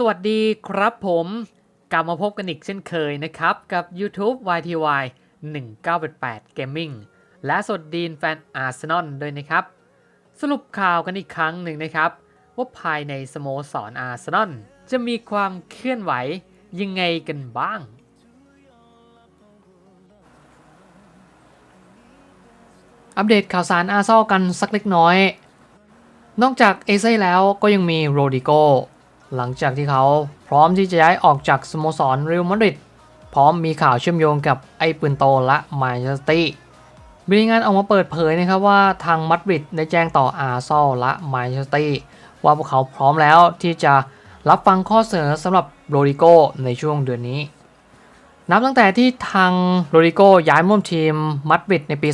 สวัสดีครับผมกลับมาพบกันอีกเช่นเคยนะครับ กับ YouTube YTY 1988 Gaming และสวัสดีแฟนอาร์เซนอลด้วยนะครับ สรุปข่าวกันอีกครั้งหนึ่งนะครับ ว่าภายในสโมสรอาร์เซนอลจะมีความเคลื่อนไหวยังไงกันบ้าง อัปเดตข่าวสารอาร์เซอลกันสักเล็กน้อย นอกจากเอเซ่แล้วก็ยังมีโรดิโก หลังจากที่เขาพร้อมที่จะย้ายออกจากสโมสรเรอัลมาดริดพร้อมมีข่าวเชื่อมโยงกับไอ้ปืนโตและแมนเชสเตอร์มีรายงานออกมาเปิดเผยนะครับว่าทางมัดริดได้แจ้งต่ออาร์เซอลและแมนเชสเตอร์ว่าพวกเขาพร้อมแล้วที่จะรับฟังข้อเสนอสำหรับโรดิโกในช่วงเดือนนี้ นับตั้งแต่ที่ทางโรดิโกย้ายมาร่วมทีมมัดริดในปี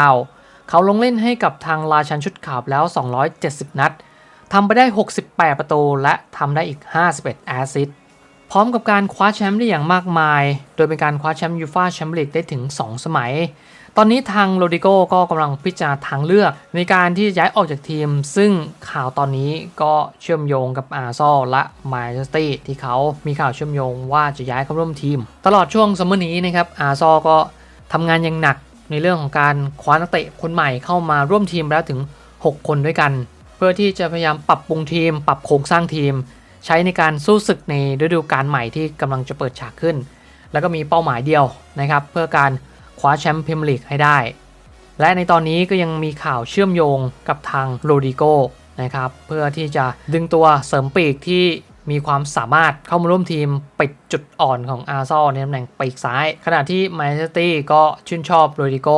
2019 เขาลงเล่นให้กับทางราชันชุดขาวแล้ว 270 นัด ทำไปได้ 68 ประตู และทำได้อีก 51 แอสซิสต์พร้อมกับการคว้าแชมป์ได้อย่างมากมาย โดยเป็นการคว้าแชมป์ยูฟ่าแชมเปี้ยนลีกได้ถึง 2 สมัย ตอนนี้ทางโรดิโกก็กำลังพิจารณาทางเลือกในการที่จะย้ายออกจากทีม ซึ่งข่าวตอนนี้ก็เชื่อมโยงกับอาร์ซอลและแมนเชสเตอร์ที่เขามีข่าวเชื่อมโยงว่าจะย้ายเข้าร่วมทีม ตลอดช่วงซัมเมอร์นี้นะครับอาร์ซอลก็ทำงานอย่างหนักในเรื่องของการคว้านักเตะคนใหม่เข้ามาร่วมทีมแล้วถึง 6 คนด้วยกัน เพื่อที่จะพยายามปรับปรุงทีม ปรับโครงสร้างทีม ใช้ในการสู้ศึกในฤดูกาลใหม่ที่กำลังจะเปิดฉากขึ้น แล้วก็มีเป้าหมายเดียวนะครับ เพื่อการคว้าแชมป์พรีเมียร์ลีกให้ได้ และในตอนนี้ก็ยังมีข่าวเชื่อมโยงกับทางโรดิโกนะครับเพื่อที่จะดึงตัวเสริมปีกที่มีความสามารถเข้ามาร่วมทีมปิดจุดอ่อนของอาร์ซอลในตำแหน่งปีกซ้าย ขณะที่แมนเชสเตอร์ก็ชื่นชอบโรดิโก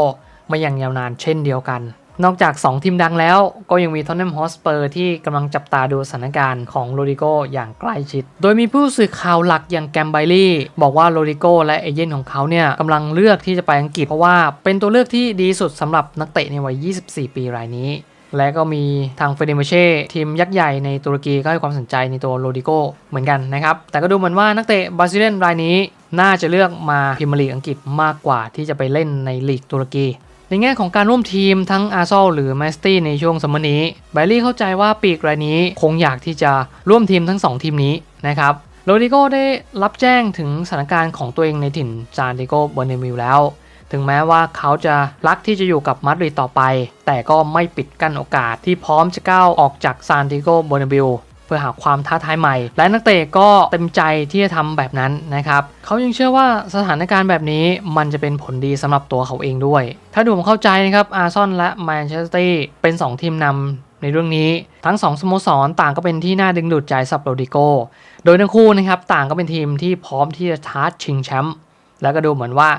มาอย่างยาวนานเช่นเดียวกัน นอกจาก 2 ทีมดังแล้วก็ยังมีทอนเนมฮอสเปอร์ที่กำลังจับตาดูสถานการณ์ของโรดิโกอย่างใกล้ชิด โดยมีผู้สื่อข่าวหลักอย่างแกมไบลี่บอกว่าโรดิโกและเอเย่นของเขาเนี่ยกำลังเลือกที่จะไปอังกฤษเพราะว่าเป็นตัวเลือกที่ดีสุดสำหรับนักเตะในวัย 24 ปีรายนี้และก็มีทางเฟเดเมเช่ทีมยักษ์ใหญ่ในตุรกีก็ให้ความสนใจในตัวโรดิโกเหมือนกันนะครับ แต่ก็ดูเหมือนว่านักเตะบราซิเลียนรายนี้ น่าจะเลือกมาพรีเมียร์ลีกอังกฤษมากกว่าที่จะไปเล่นในลีกตุรกี ในแง่ของการร่วมทีมทั้งอาร์ซอลหรือแมสตี้ในช่วงสมนี้ไบลี่เข้าใจว่าปีกรายนี้คงอยากที่จะร่วมทีมทั้ง 2 ทีมนี้นะครับโรดิโกได้รับแจ้งถึงสถานการณ์ของตัวเองในถิ่นซานดิโกเบอร์เนมิลแล้ว ถึงแม้ว่าเขาจะรักที่จะอยู่กับมาดริดต่อไป แต่ก็ไม่ปิดกั้นโอกาสที่พร้อมจะก้าวออกจากซานดิโกเบอร์เนบิล พื่อหาความท้าทายใหม่ และนักเตะก็เต็มใจที่จะทำแบบนั้นนะครับเขายังเชื่อว่าสถานการณ์แบบนี้มันจะเป็นผลดีสำหรับตัวเขาเองด้วย ถ้าดูผมเข้าใจนะครับอาร์ซอนและแมนเชสเตอร์เป็น 2 ทีมนำในเรื่องนี้ทั้ง2สโมสรต่างก็เป็นที่น่าดึงดูดใจสับโรดิโก โดยทั้งคู่นะครับต่างก็เป็นทีมที่พร้อมที่จะท้าชิงแชมป์แล้วก็ดูเหมือนว่า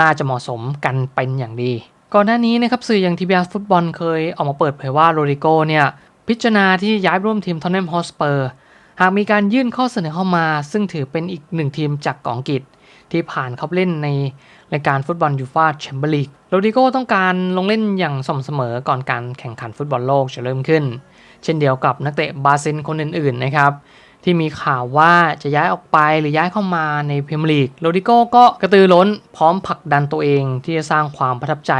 น่าจะเหมาะสมกันเป็นอย่างดี ก่อนหน้านี้นะครับสื่ออย่างทีบีอาฟุตบอลเคยออกมาเปิดเผยว่าโรดิโกเนี่ย พิจารณาที่ย้ายร่วมทีมทอนเนมฮอสเปอร์หากมีการยื่นข้อเสนอเข้ามา ซึ่งถือเป็นอีกหนึ่งทีมจากกองกิจที่ผ่านเข้าเล่นในรายการฟุตบอลยูฟาแชมเปี้ยนลีกโรดิโก้ต้องการลงเล่นอย่างสม่ำเสมอก่อนการแข่งขันฟุตบอลโลกจะเริ่มขึ้น เช่นเดียวกับนักเตะบราซิลคนอื่นๆนะครับที่มีข่าวว่าจะย้ายออกไปหรือย้ายเข้ามาในพรีเมียร์ลีกโรดิโก้ก็กระตือร้นพร้อมผลักดันตัวเองที่จะสร้างความประทับใจ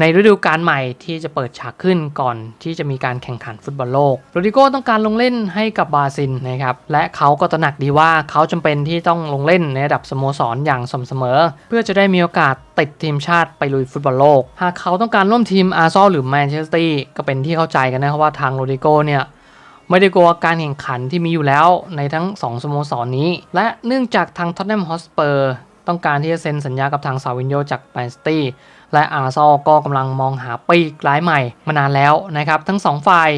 ในฤดูกาลใหม่ที่จะเปิดฉากขึ้นก่อนที่จะมีการแข่งขันฟุตบอลโลก โรดิโก้ต้องการลงเล่นให้กับบราซิลนะครับ และเขาก็ตระหนักดีว่าเขาจำเป็นที่ต้องลงเล่นในระดับสโมสรอย่างสม่ำเสมอ เพื่อจะได้มีโอกาสติดทีมชาติไปลุยฟุตบอลโลก หากเขาต้องการร่วมทีมอาร์ซอลหรือแมนเชสเตอร์ก็เป็นที่เข้าใจกันนะครับว่าทางโรดิโก้เนี่ยไม่ได้กลัวการแข่งขันที่มีอยู่แล้วในทั้ง 2 สโมสรนนี้ และเนื่องจากทางท็อตแนมฮอสเปอร์ต้องการที่จะเซ็นสัญญากับทางซาวินโยจากแมนสตี้ และอาร์ซอลก็กำลังมองหาปีกรายใหม่มานานแล้วนะครับ ทั้ง2ฝ่าย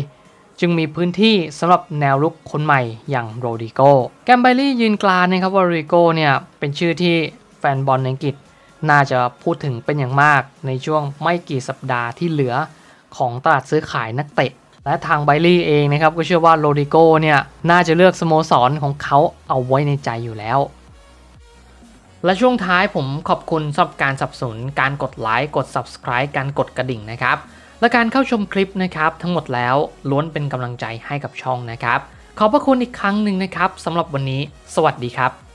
จึงมีพื้นที่สำหรับแนวลุกคนใหม่อย่างโรดิโกแกมไบลี่ยืนกลานนะครับว่าโรดิโกเนี่ยเป็นชื่อที่แฟนบอลในอังกฤษน่าจะพูดถึงเป็นอย่างมากในช่วงไม่กี่สัปดาห์ที่เหลือของตลาดซื้อขายนักเตะ และทางไบลี่เองนะครับก็เชื่อว่าโรดิโกเนี่ยน่าจะเลือกสโมสรของเขาเอาไว้ในใจอยู่แล้ว และช่วงท้ายผมขอบคุณสำหรับการสนับสนุนการกดไลค์กด Subscribe การกดกระดิ่งนะครับ และการเข้าชมคลิปนะครับทั้งหมดแล้วล้วนเป็นกำลังใจให้กับช่องนะครับ ขอบพระคุณอีกครั้งหนึ่งนะครับสำหรับวันนี้ สวัสดีครับ